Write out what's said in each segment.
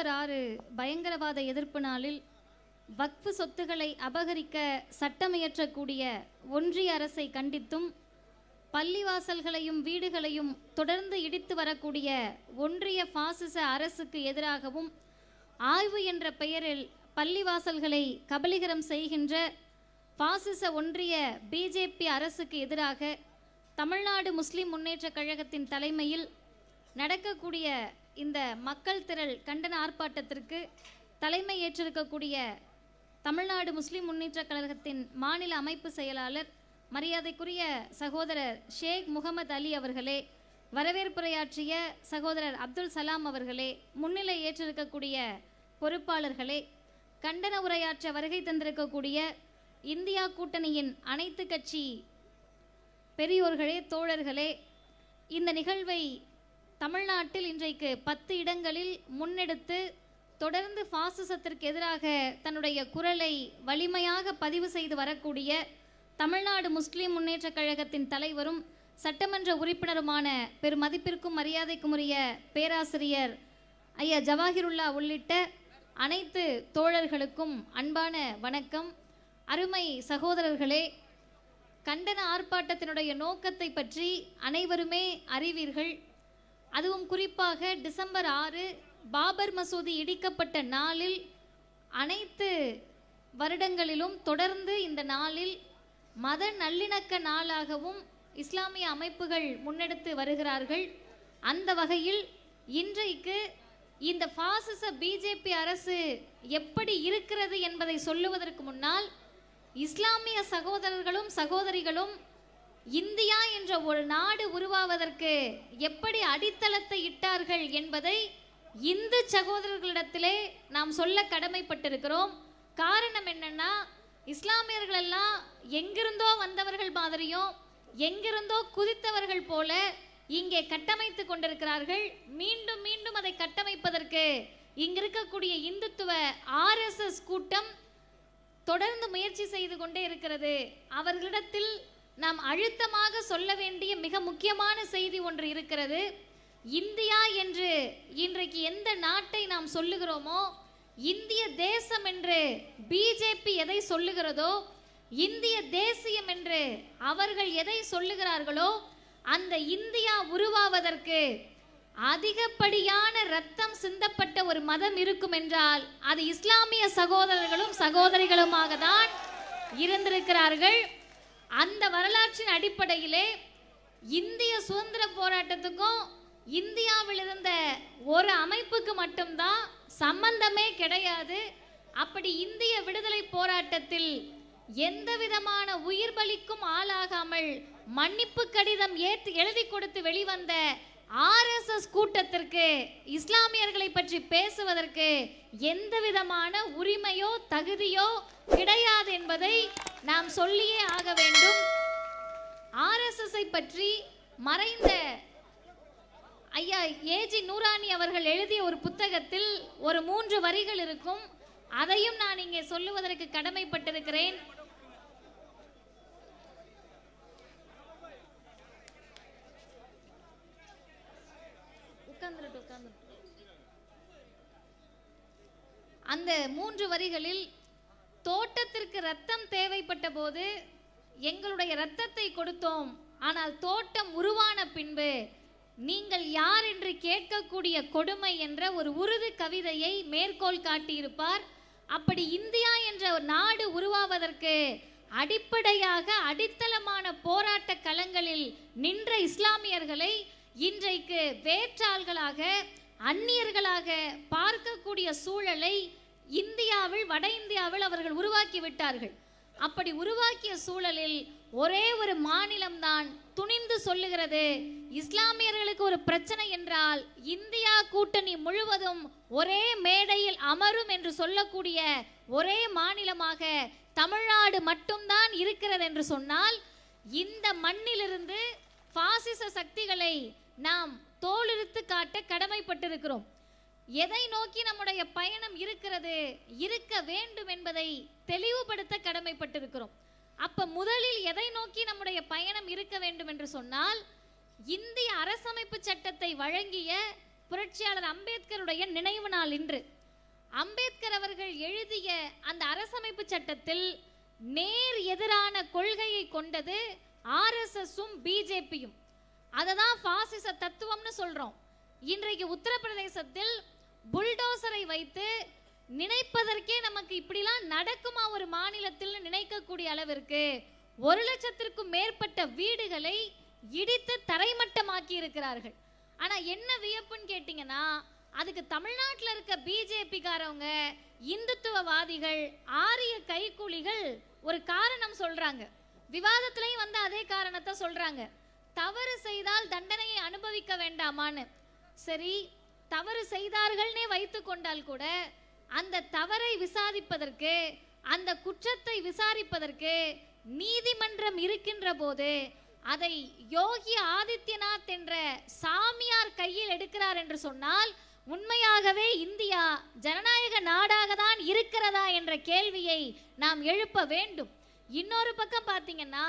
December ஆறு பயங்கரவாத எதிர்ப்பு நாளில் வக்ஃபு சொத்துக்களை அபகரிக்க சட்டமியற்றக்கூடிய ஒன்றிய அரசை கண்டித்தும் பள்ளிவாசல்களையும் வீடுகளையும் தொடர்ந்து இடித்து வரக்கூடிய ஒன்றிய பாசிச அரசுக்கு எதிராகவும் ஆய்வு என்ற பெயரில் பள்ளிவாசல்களை கபலீகரம் செய்கின்ற பாசிச ஒன்றிய பிஜேபி அரசுக்கு எதிராக தமிழ்நாடு முஸ்லிம் முன்னேற்றக் கழகத்தின் தலைமையில் நடக்கக்கூடிய இந்த மக்கள் திரள் கண்டன ஆர்ப்பாட்டத்திற்கு தலைமை ஏற்றிருக்கக்கூடிய தமிழ்நாடு முஸ்லிம் முன்னேற்றக் கழகத்தின் மாநில அமைப்பு செயலாளர் மரியாதைக்குரிய சகோதரர் ஷேக் முகமது அலி அவர்களே வரவேற்புரையாற்றிய சகோதரர் அப்துல் சலாம் அவர்களே முன்னிலை ஏற்றிருக்கக்கூடிய பொறுப்பாளர்களே கண்டன உரையாற்ற வருகை தந்திருக்கக்கூடிய இந்தியா கூட்டணியின் அனைத்து கட்சி பெரியோர்களே தோழர்களே இந்த நிகழ்வை தமிழ்நாட்டில் இன்றைக்கு பத்து இடங்களில் முன்னெடுத்து தொடர்ந்து பாசிசத்திற்கு எதிராக தன்னுடைய குரலை வலிமையாக பதிவு செய்து வரக்கூடிய தமிழ்நாடு முஸ்லிம் முன்னேற்றக் கழகத்தின் தலைவரும் சட்டமன்ற உறுப்பினருமான பெருமதிப்பிற்கும் மரியாதைக்கும் உரிய பேராசிரியர் ஐயா ஜவாஹிருல்லா உள்ளிட்ட அனைத்து தோழர்களுக்கும் அன்பான வணக்கம். அருமை சகோதரர்களே கண்டன ஆர்ப்பாட்டத்தினுடைய நோக்கத்தை பற்றி அனைவருமே அறிவீர்கள். அதுவும் குறிப்பாக டிசம்பர் ஆறு பாபர் மசூதி இடிக்கப்பட்ட நாளில் அனைத்து வருடங்களிலும் தொடர்ந்து இந்த நாளில் மத நல்லிணக்க நாளாகவும் இஸ்லாமிய அமைப்புகள் முன்னெடுத்து வருகிறார்கள். அந்த வகையில் இன்றைக்கு இந்த பாசிச பிஜேபி அரசு எப்படி இருக்கிறது என்பதை சொல்லுவதற்கு முன்னால் இஸ்லாமிய சகோதரர்களும் சகோதரிகளும் இந்தியா என்ற ஒரு நாடு உருவாவதற்கு எப்படி அடித்தளத்தை இட்டார்கள் என்பதை இந்து சகோதரர்களிடத்திலே நாம் சொல்ல கடமைப்பட்டிருக்கிறோம். காரணம் என்னன்னா இஸ்லாமியர்கள் எல்லாம் எங்கிருந்தோ வந்தவர்கள் மாதிரியும் எங்கிருந்தோ குதித்தவர்கள் போல இங்கே கட்டமைத்து கொண்டிருக்கிறார்கள். மீண்டும் மீண்டும் அதை கட்டமைப்பதற்கு இங்கிருக்கக்கூடிய இந்துத்துவ ஆர்எஸ்எஸ் கூட்டம் தொடர்ந்து முயற்சி செய்து கொண்டே இருக்கிறது. அவர்களிடத்தில் நாம் அழுத்தமாக சொல்ல வேண்டிய மிக முக்கியமான செய்தி ஒன்று இருக்கிறது. இந்தியா என்று இன்றைக்கு எந்த நாட்டை நாம் சொல்லுகிறோமோ இந்திய தேசம் என்று பிஜேபி எதை சொல்லுகிறதோ இந்திய தேசியம் என்று அவர்கள் எதை சொல்லுகிறார்களோ அந்த இந்தியா உருவாவதற்கு அதிகப்படியான ரத்தம் சிந்தப்பட்ட ஒரு மதம் இருக்கும் என்றால் அது இஸ்லாமிய சகோதரர்களும் சகோதரிகளுமாக தான் இருந்திருக்கிறார்கள். அந்த வரலாற்றின் அடிப்படையிலே இந்திய சுதந்திர போராட்டத்துக்கும் இந்தியாவில் இருந்த ஒரு அமைப்புக்கு மட்டும்தான் சம்பந்தமே கிடையாது. அப்படி இந்திய விடுதலை போராட்டத்தில் எந்த விதமான உயிர் பலிக்கும் ஆளாகாமல் மன்னிப்பு கடிதம் ஏற்று எழுதி கொடுத்து வெளிவந்த ஆர்எஸ்எஸ் கூட்டத்திற்கு இஸ்லாமியர்களை பற்றி பேசுவதற்கு எந்த விதமான உரிமையோ தகுதியோ கிடையாது என்பதை நாம் சொல்லியே ஆக வேண்டும். ஆர்எஸ்எஸ்ஐ பற்றி மறைந்த ஐயா ஏஜி நூராணி அவர்கள் எழுதிய ஒரு புத்தகத்தில் ஒரு மூன்று வரிகள் இருக்கும். அதையும் நான் இங்கே சொல்லுவதற்கு கடமைப்பட்டிருக்கிறேன். உட்கார்ந்துட்டு உட்கார்ந்துட்டு அந்த மூன்று வரிகளில் தோட்டத்திற்கு ரத்தம் தேவைப்பட்ட போது எங்களுடைய ரத்தத்தை கொடுத்தோம். ஆனால் தோட்டம் உருவான பின்பு நீங்கள் யார் என்று கேட்கக்கூடிய கொடுமை என்ற ஒரு உருது கவிதையை மேற்கோள் காட்டியிருப்பார். அப்படி இந்தியா என்ற ஒரு நாடு உருவாவதற்கு அடிப்படையாக அடித்தளமான போராட்ட களங்களில் நின்ற இஸ்லாமியர்களை இன்றைக்கு வேற்றாள்களாக அந்நியர்களாக பார்க்கக்கூடிய சூழலை இந்தியாவில் வட இந்தியாவில் அவர்கள் உருவாக்கி விட்டார்கள். அப்படி உருவாக்கிய சூழலில் ஒரே ஒரு மாநிலம்தான் துணிந்து சொல்லுகிறது இஸ்லாமியர்களுக்கு ஒரு பிரச்சனை என்றால் இந்தியா கூட்டணி முழுவதும் ஒரே மேடையில் அமரும் என்று சொல்லக்கூடிய ஒரே மாநிலமாக தமிழ்நாடு மட்டும்தான் இருக்கிறது என்று சொன்னால் இந்த மண்ணிலிருந்து பாசிச சக்திகளை நாம் தோலிருத்து காட்ட கடமைப்பட்டிருக்கிறோம். எதை நோக்கி நம்முடைய பயணம் இருக்கிறது இருக்க வேண்டும் என்பதை தெளிவுபடுத்த கடமைப்பட்டிருக்கிறோம். அப்ப முதலில் எதை நோக்கி நம்முடைய பயணம் இருக்க வேண்டும் என்று சொன்னால் இந்திய அரசமைப்பு சட்டத்தை வழங்கிய புரட்சியாளர் அம்பேத்கருடைய நினைவு நாள் இன்று. அம்பேத்கர் அவர்கள் எழுதிய அந்த அரசமைப்பு சட்டத்தில் நேர் எதிரான கொள்கையை கொண்டது ஆர்எஸ்எஸும் பிஜேபியும். அதை தான் பாசிச தத்துவம்னு சொல்றோம். இன்றைக்கு உத்தரப்பிரதேசத்தில் புல்டோசரை வைத்து நினைப்பதற்கே நமக்கு இப்படிலாம் நடக்குமா ஒரு மாநிலத்தில் நினைக்கக்கூடிய அளவிற்கு ஒரு லட்சத்திற்கும் மேற்பட்ட வீடுகளை இடித்து தரைமட்டமாக்கி இருக்கிறார்கள். ஆனால் என்ன வியப்புன்னு கேட்டிங்கன்னா அதுக்கு தமிழ்நாட்டில் இருக்க பிஜேபிக்காரவங்க இந்துத்துவவாதிகள் ஆரிய கைக்கூலிகள் ஒரு காரணம் சொல்கிறாங்க விவாதத்திலையும் வந்து அதே காரணத்தை சொல்றாங்க. தவறு செய்தால் தண்டனையை அனுபவிக்க வேண்டாமான்னு. சரி தவறு செய்தார்கள்னே வைத்து கொண்டால் கூட அந்த தவறை விசாரிப்பதற்கு அந்த குற்றத்தை விசாரிப்பதற்கு நீதிமன்றம் இருக்கின்ற போது அதை யோகி ஆதித்யநாத் என்ற சாமியார் கையில் எடுக்கிறார் என்று சொன்னால் உண்மையாகவே இந்தியா ஜனநாயக நாடாக தான் இருக்கிறதா என்ற கேள்வியை நாம் எழுப்ப வேண்டும். இன்னொரு பக்கம் பார்த்தீங்கன்னா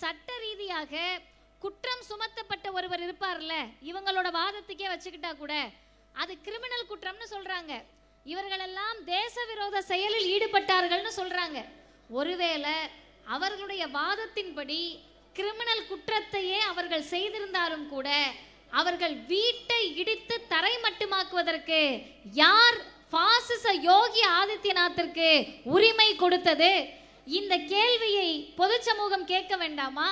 சட்ட ரீதியாக குற்றம் சுமத்தப்பட்ட ஒருவர் இருப்பார்ல இவங்களோட வாதத்துக்கே வச்சுக்கிட்டா கூட அது கிரிமினல் குற்றம்னு சொல்றாங்க. இவர்களெல்லாம் தேச விரோத செயலில் ஈடுபட்டார்கள்னு சொல்றாங்க. ஒருவேளை அவர்களுடைய வாதத்தின்படி கிரிமினல் குற்றத்தையே அவர்கள் செய்திருந்தாலும் கூட அவர்கள் வீட்டை இடித்து தரை மட்டுமாக்குவதற்கு யார் பாசிச யோகி ஆதித்யநாத்திற்கு உரிமை கொடுத்தது? இந்த கேள்வியை பொது சமூகம் கேட்க வேண்டாமா?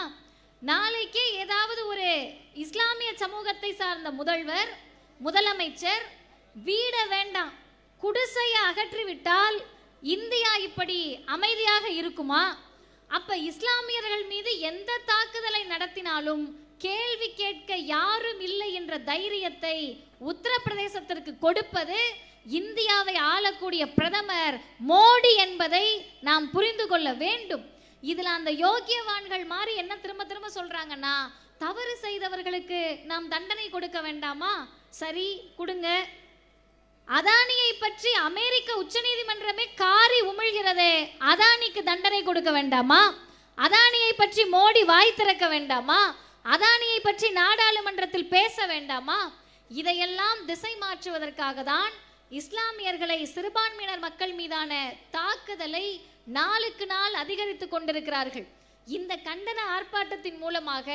நாளைக்கே ஏதாவது ஒரு இஸ்லாமிய சமூகத்தை சார்ந்த முதல்வர் முதலமைச்சர் வீட வேண்டாம் குடிசையை அகற்றிவிட்டால் இந்தியா இப்படி அமைதியாக இருக்குமா? அப்ப இஸ்லாமியர்கள் மீது எந்த தாக்குதலை நடத்தினாலும் கேள்வி கேட்க யாரும் இல்லை என்ற தைரியத்தை உத்தரப்பிரதேசத்திற்கு கொடுப்பது இந்தியாவை ஆளக்கூடிய பிரதமர் மோடி என்பதை நாம் புரிந்து கொள்ள வேண்டும். இதுல அந்த யோக்கியவான்கள் மாதிரி என்ன திரும்ப திரும்ப சொல்றாங்கன்னா தவறு செய்தவர்களுக்கு நாம் தண்டனை கொடுக்க வேண்டாமா? சரி கொடுங்க. அதானியை பற்றி அமெரிக்க உச்சநீதிமன்றமே காரி உமிழ்கிறதே அதானிக்கு தண்டனை கொடுக்க வேண்டாமா? அதானியை பற்றி மோடி வாய் திறக்க வேண்டாமா? அதானியை பற்றி நாடாளுமன்றத்தில் பேச வேண்டாமா? இதையெல்லாம் திசை மாற்றுவதற்காக தான் இஸ்லாமியர்களை சிறுபான்மையினர் மக்கள் மீதான தாக்குதலை நாளுக்கு நாள் அதிகரித்து கொண்டிருக்கிறார்கள். இந்த கண்டன ஆர்ப்பாட்டத்தின் மூலமாக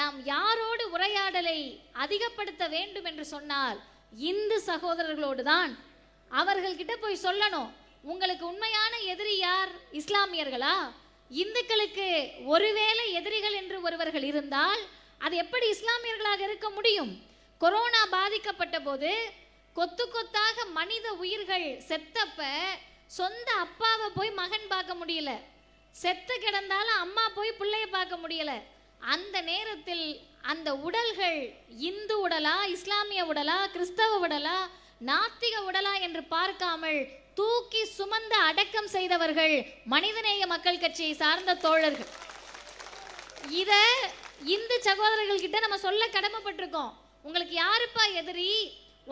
நாம் யாரோடு உரையாடலை அதிகப்படுத்த வேண்டும் என்று சொன்னால் இந்து சகோதரர்களோடு தான் அவர்கள்கிட்ட போய் சொல்லணும். உங்களுக்கு உண்மையான எதிரி யார்? இஸ்லாமியர்களா? இந்துக்களுக்கு ஒருவேளை எதிரிகள் என்று ஒருவர்கள் இருந்தால் அது எப்படி இஸ்லாமியர்களாக இருக்க முடியும்? கொரோனா பாதிக்கப்பட்ட போது கொத்து கொத்தாக மனித உயிர்கள் செத்தப்ப சொந்த அப்பாவை போய் மகன் பார்க்க முடியல. செத்து கிடந்தாலும் அம்மா போய் பிள்ளைய பார்க்க முடியல. அந்த நேரத்தில் அந்த உடல்கள் இந்து உடலா இஸ்லாமிய உடலா கிறிஸ்தவ உடலா நாத்திக உடலா என்று பார்க்காமல் தூக்கி சுமந்த அடக்கம் செய்தவர்கள் மனிதநேய மக்கள் கட்சியை சார்ந்த தோழர்கள். இத இந்து சகோதரர்கள் கிட்ட நம்ம சொல்ல கடமைப்பட்டிருக்கோம். உங்களுக்கு யாருப்பா எதிரி?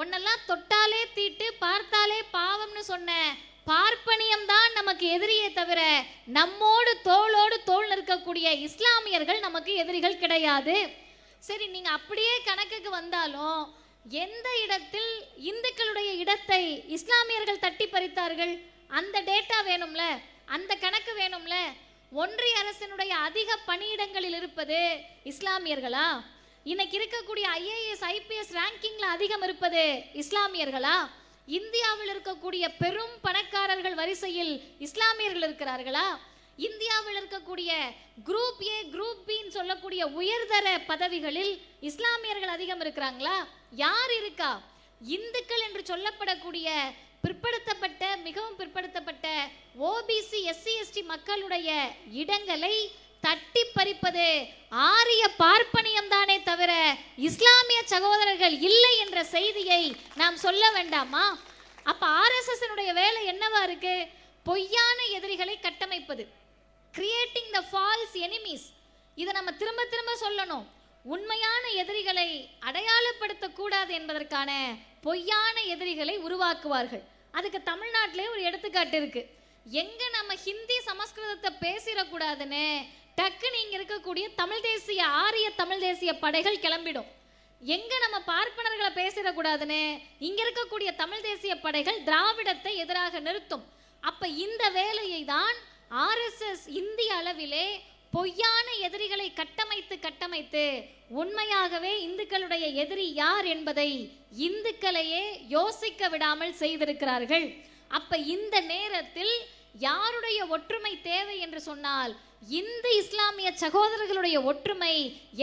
உன்னெல்லாம் தொட்டாலே தீட்டு பார்த்தாலே பாவம்னு சொன்ன பார்ப்பனியம் தான் நமக்கு எதிரியே தவிர நம்மோடு தோளோடு தோல் நிற்கக்கூடிய இஸ்லாமியர்கள் நமக்கு எதிரிகள் கிடையாது. சரி நீங்க அப்படியே கணக்குக்கு வந்தாலும் எந்த இடத்தில் இந்துக்களுடைய இடத்தை இஸ்லாமியர்கள் தட்டி பறித்தார்கள்? அந்த டேட்டா வேணும்ல? அந்த கணக்கு வேணும்ல? ஒன்றிய அரசினுடைய அதிக பணியிடங்களில் இருப்பது இஸ்லாமியர்களா? இன்னைக்கு இருக்கக்கூடிய ஐஏஎஸ் ஐபிஎஸ் ரேங்கிங்ல அதிகம் இருப்பது இஸ்லாமியர்களா? இந்தியாவில் இருக்கக்கூடிய பெரும் பணக்காரர்கள் வரிசையில் இஸ்லாமியர்கள் இருக்கிறார்களா? இந்தியாவில் இருக்கக்கூடிய குரூப் ஏ குரூப் பின்னு சொல்லக்கூடிய உயர்தர பதவிகளில் இஸ்லாமியர்கள் அதிகம் இருக்கிறாங்களா? யார் இருக்கா? இந்துக்கள் என்று சொல்லப்படக்கூடிய பிற்படுத்தப்பட்ட மிகவும் பிற்படுத்தப்பட்ட ஓபிசி எஸ்சி எஸ்டி மக்களுடைய இடங்களை தட்டி பறிப்பது ஆரிய பார்ப்பனியம் தானே தவிர இஸ்லாமிய சகோதரர்கள் இல்லை என்ற செய்தியை நாம் சொல்ல வேண்டாமா? அப்ப ஆர்எஸ்எஸ் வேலை என்னவா இருக்கு? பொய்யான எதிரிகளை கட்டமைப்பது. கிரியேட்டிங் த ஃபால்ஸ் எனிமீஸ் இதை நம்ம திரும்ப திரும்ப சொல்லணும். உண்மையான எதிரிகளை அடையாளப்படுத்தக்கூடாது என்பதற்கான பொய்யான எதிரிகளை உருவாக்குவார்கள். அதுக்கு தமிழ்நாட்டிலே ஒரு எடுத்துக்காட்டு இருக்கு. எங்க நம்ம ஹிந்தி சமஸ்கிருதத்தை பேசிடக்கூடாதுன்னு டக்குன்னு இங்க இருக்கக்கூடிய தமிழ் தேசிய ஆரிய தமிழ் தேசிய படைகள் கிளம்பிடும். எங்க நம்ம பார்ப்பனர்களை பேசிடக்கூடாதுன்னு இங்க இருக்கக்கூடிய தமிழ் தேசிய படைகள் திராவிடத்தை எதிராக நிறுத்தும். அப்ப இந்த வேலையை தான் ஆர்எஸ்எஸ் இந்திய அளவிலே பொய்யான எதிரிகளை கட்டமைத்து கட்டமைத்து உண்மையாகவே இந்துக்களுடைய எதிரி யார் என்பதை இந்துக்களையே யோசிக்க விடாமல் செய்திருக்கிறார்கள். அப்ப இந்த நேரத்தில் யாருடைய ஒற்றுமை தேவை என்று சொன்னால் இந்து இஸ்லாமிய சகோதரர்களுடைய ஒற்றுமை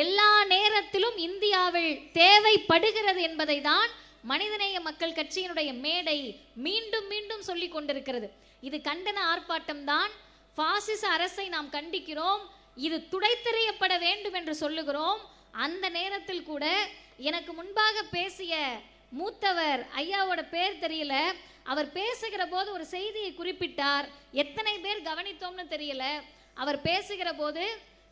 எல்லா நேரத்திலும் இந்தியாவில் தேவைப்படுகிறது என்பதை தான் மனிதநேய மக்கள் கட்சியினுடைய மேடை மீண்டும் மீண்டும் சொல்லிக் கொண்டிருக்கிறது. இது கண்டன ஆர்ப்பாட்டம் தான். பாசிச அரசை நாம் கண்டிக்கிறோம். இது துடைத்தெறியப்பட வேண்டும் என்று சொல்லுகிறோம். அந்த நேரத்தில் கூட எனக்கு முன்பாக பேசிய மூத்தவர் ஐயாவோட பேர் தெரியல. அவர் பேசுகிற போது ஒரு செய்தியை குறிப்பிட்டார். எத்தனை பேர் கவனித்தோம்னு தெரியல. அவர் பேசுகிற போது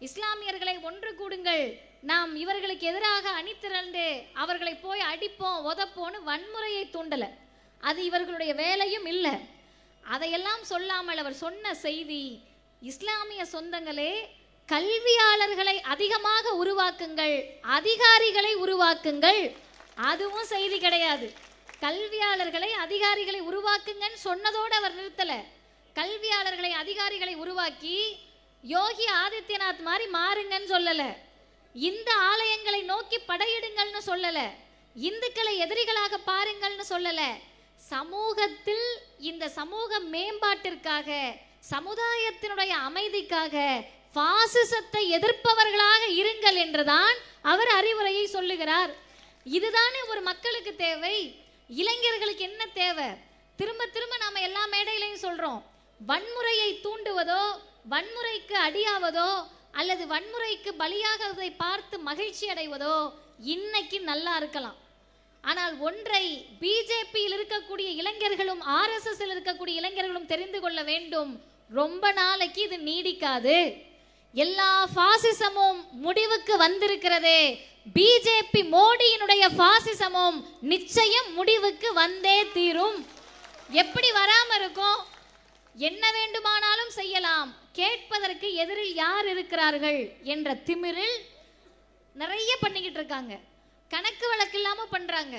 இஸ்லாமியர்களை ஒன்று கூடுங்கள். நாம் இவர்களுக்கு எதிராக அணித்திரண்டு அவர்களை போய் அடிப்போம் உதப்போன்னு வன்முறையை தூண்டல. அது இவர்களுடைய வேலையும் இல்லை. அதையெல்லாம் சொல்லாமல் அவர் சொன்ன செய்தி இஸ்லாமிய சொந்தங்களே கல்வியாளர்களை அதிகமாக உருவாக்குங்கள் அதிகாரிகளை உருவாக்குங்கள். அதுவும் செய்தி கிடையாது. கல்வியாளர்களை அதிகாரிகளை உருவாக்குங்கன்னு சொன்னதோடு அவர் நிறுத்தல. கல்வியாளர்களை அதிகாரிகளை உருவாக்கி யோகி ஆதித்யநாத் மாதிரி மாறுங்கன்னு சொல்லல. இந்த ஆலயங்களை நோக்கி படையிடுங்கள்னு சொல்லல. இந்துக்களை எதிரிகளாக பாருங்கள்னு சொல்லலை. சமூகத்தில் இந்த சமூக மேம்பாட்டிற்காக சமுதாயத்தினுடைய அமைதிக்காக பாசிசத்தை எதிர்ப்பவர்களாக இருங்கள் என்றுதான் அவர் அறிவுரையை சொல்லுகிறார். இதுதானே ஒரு மக்களுக்கு தேவை? இளைஞர்களுக்கு என்ன தேவை? திரும்ப திரும்ப நாம எல்லா மேடையிலையும் சொல்றோம். வன்முறையை தூண்டுவதோ வன்முறைக்கு அடியாவதோ அல்லது வன்முறைக்கு பலியாகிறதை பார்த்து மகிழ்ச்சி அடைவதோ இன்னைக்கு நல்லா இருக்கலாம். ஆனால் ஒன்றை பிஜேபியில் இருக்கக்கூடிய இளைஞர்களும் ஆர்எஸ்எஸ்ல இருக்கக்கூடிய இளைஞர்களும் தெரிந்து கொள்ள வேண்டும். ரொம்ப நாளைக்கு இது நீடிக்காது. எல்லா பாசிசமும் முடிவுக்கு வந்திருக்கிறது. பிஜேபி மோடியினுடைய பாசிசமும் நிச்சயம் முடிவுக்கு வந்தே தீரும். எப்படி வராம இருக்கும்? என்ன வேண்டுமானாலும் செய்யலாம். கேட்பதற்கு எதிரில் யார் இருக்கிறார்கள் என்ற திமிரில் நிறைய பண்ணிக்கிட்டு இருக்காங்க. கணக்கு வழக்கு இல்லாமல் பண்ணுறாங்க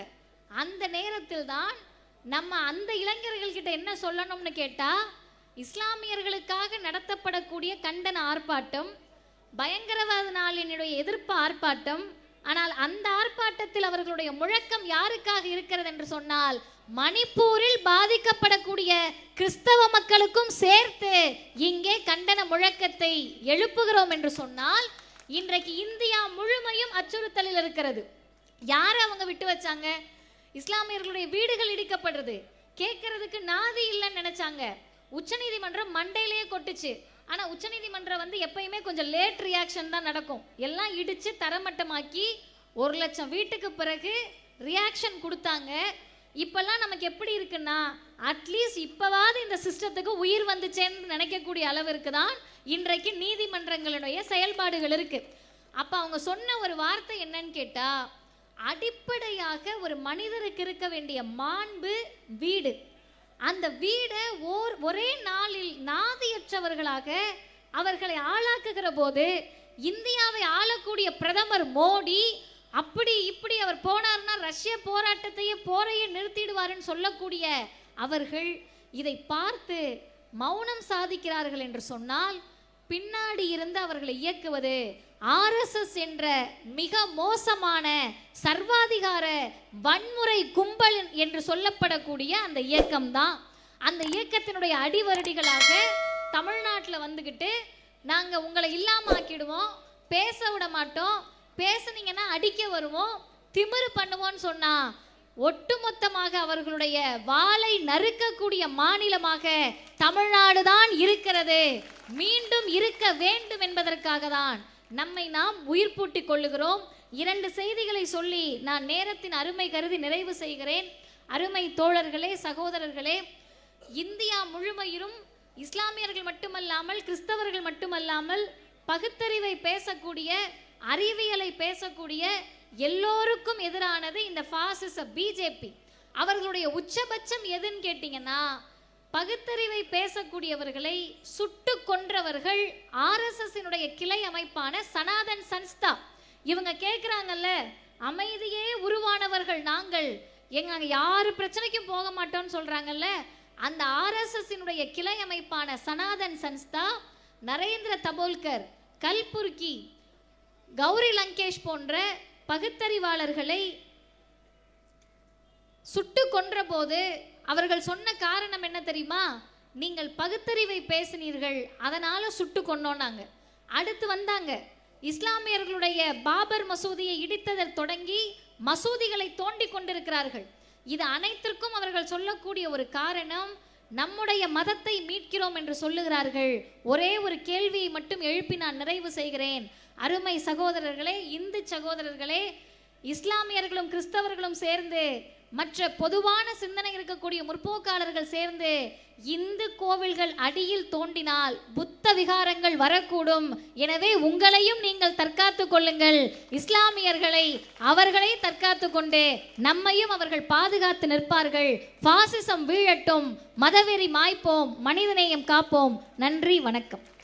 அந்த நேரத்தில் தான் நம்ம அந்த இளைஞர்கள்கிட்ட என்ன சொல்லணும்னு கேட்டால் இஸ்லாமியர்களுக்காக நடத்தப்படக்கூடிய கண்டன ஆர்ப்பாட்டம் பயங்கரவாத நாளினுடைய எதிர்ப்பு ஆர்ப்பாட்டம் ஆனால் அந்த ஆர்ப்பாட்டத்தில் அவர்களுடைய முழக்கம் யாருக்காக இருக்கிறது என்று சொன்னால் மணிப்பூரில் பாதிக்கப்படக்கூடிய கிறிஸ்தவ மக்களுக்கும் சேர்த்து இங்கே கண்டன முழக்கத்தை எழுப்புகிறோம் என்று சொன்னால் இன்றைக்கு இந்தியா முழுமையும் அச்சுறுத்தலில் இருக்கிறது. யாரை அவங்க விட்டு வச்சாங்க? இஸ்லாமியர்களுடைய வீடுகள் இடிக்கப்படுறது. கேட்கறதுக்கு நாதி இல்லைன்னு நினைச்சாங்க. உச்சநீதிமன்றம் மண்டையிலேயே கொட்டுச்சு. ஆனா உச்சநீதிமன்றம் வந்து எப்பயுமே கொஞ்சம் லேட் ரியாக்ஷன் தான் நடக்கும். எல்லாம் இடிச்சு தரமட்டமாக்கி ஒரு லட்சம் வீட்டுக்கு பிறகு ரியாக்ஷன் கொடுத்தாங்க. இப்பெல்லாம் நமக்கு எப்படி இருக்குன்னா அட்லீஸ்ட் இப்போவாவது இந்த சிஸ்டத்துக்கு உயிர் வந்துச்சேன்னு நினைக்கக்கூடிய அளவிற்கு தான் இன்றைக்கு நீதிமன்றங்களுடைய செயல்பாடுகள் இருக்கு. அப்போ அவங்க சொன்ன ஒரு வார்த்தை என்னன்னு கேட்டால் அடிப்படையாக ஒரு மனிதருக்கு இருக்க வேண்டிய மாண்பு வீடு. அந்த வீடை ஓர் ஒரே நாளில் நாதியற்றவர்களாக அவர்களை ஆளாக்குகிற போது இந்தியாவை ஆளக்கூடிய பிரதமர் மோடி அப்படி இப்படி அவர் போனார்னா ரஷ்ய போராட்டத்தையே போரையே நிறுத்திடுவாருன்னு சொல்லக்கூடிய அவர்கள் இதை பார்த்து மௌனம் சாதிக்கிறார்கள் என்று சொன்னால் பின்னாடி இருந்து அவர்களை இயக்குவது ஆர்எஸ்எஸ் என்ற மிக மோசமான சர்வாதிகார வன்முறை கும்பல் என்று சொல்லப்படக்கூடிய அந்த இயக்கம்தான். அந்த இயக்கத்தினுடைய அடிவருடிகளாக தமிழ்நாட்டில் வந்துக்கிட்டு நாங்கள் உங்களை இல்லாம ஆக்கிடுவோம் பேச விட மாட்டோம் பேசுனீங்கன்னா அடிக்க வருவோம் திமிரு பண்ணுவோம்னு சொன்னால் ஒட்டுமொத்தமாக அவர்களுடைய வாளை நறுக்கக்கூடிய மாநிலமாக தமிழ்நாடு தான் இருக்கிறது. மீண்டும் இருக்க வேண்டும் என்பதற்காக தான் நம்மை நாம் உயிர் பூட்டிக் கொள்ளுகிறோம். இரண்டு செய்திகளை சொல்லி நான் நேரத்தின் அருமை கருதி நிறைவு செய்கிறேன். அருமை தோழர்களே சகோதரர்களே இந்தியா முழுமையிலும் இஸ்லாமியர்கள் மட்டுமல்லாமல் கிறிஸ்தவர்கள் மட்டுமல்லாமல் பகுத்தறிவை பேசக்கூடிய அறிவியலை பேசக்கூடிய எல்லோருக்கும் எதிரானது இந்த பாசிச பிஜேபி அவர்களுடைய உச்சபட்சம் எதுன்னு கேட்டிங்கன்னா பகுத்தறிவை பேசக்கூடியவர்களை சுட்டு கொன்றவர்கள் ஆர்எஸ்எஸ்னுடைய கிளை அமைப்பான சனாதன் சன்ஸ்தா. இவங்க கேட்குறாங்கல்ல அமைதியே உருவானவர்கள் நாங்கள். எங்க யாரு பிரச்சனைக்கும் போக மாட்டோம்னு சொல்றாங்கல்ல அந்த ஆர்எஸ்எஸ்னுடைய கிளை அமைப்பான சனாதன் சன்ஸ்தா நரேந்திர தபோல்கர் கல்புர்கி கௌரி லங்கேஷ் போன்ற பகுத்தறிவாளர்களை சுட்டு கொன்றபோது அவர்கள் சொன்ன காரணம் என்ன தெரியுமா? நீங்கள் பகுத்தறிவை பேசினீர்கள் அதனால சுட்டு கொண்டோனாங்க அடுத்து வந்தாங்க. இஸ்லாமியர்களுடைய பாபர் மசூதியை இடித்ததில் தொடங்கி மசூதிகளை தோண்டி கொண்டிருக்கிறார்கள். இது அனைத்திற்கும் அவர்கள் சொல்லக்கூடிய ஒரு காரணம் நம்முடைய மதத்தை மீட்கிறோம் என்று சொல்லுகிறார்கள். ஒரே ஒரு கேள்வியை மட்டும் எழுப்பி நான் நிறைவு செய்கிறேன். அருமை சகோதரர்களே இந்து சகோதரர்களே இஸ்லாமியர்களும் கிறிஸ்தவர்களும் சேர்ந்து மற்ற பொதுவான சிந்தனை இருக்கக்கூடிய முற்போக்காளர்கள் சேர்ந்து இந்து கோவில்கள் அடியில் தோண்டினால் புத்த விகாரங்கள் வரக்கூடும். எனவே உங்களையும் நீங்கள் தற்காத்து கொள்ளுங்கள். இஸ்லாமியர்களை அவர்களே தற்காத்து கொண்டு நம்மையும் அவர்கள் பாதுகாத்து நிற்பார்கள். பாசிசம் வீழட்டும். மதவெறி மாய்ப்போம். மனிதநேயம் காப்போம். நன்றி வணக்கம்.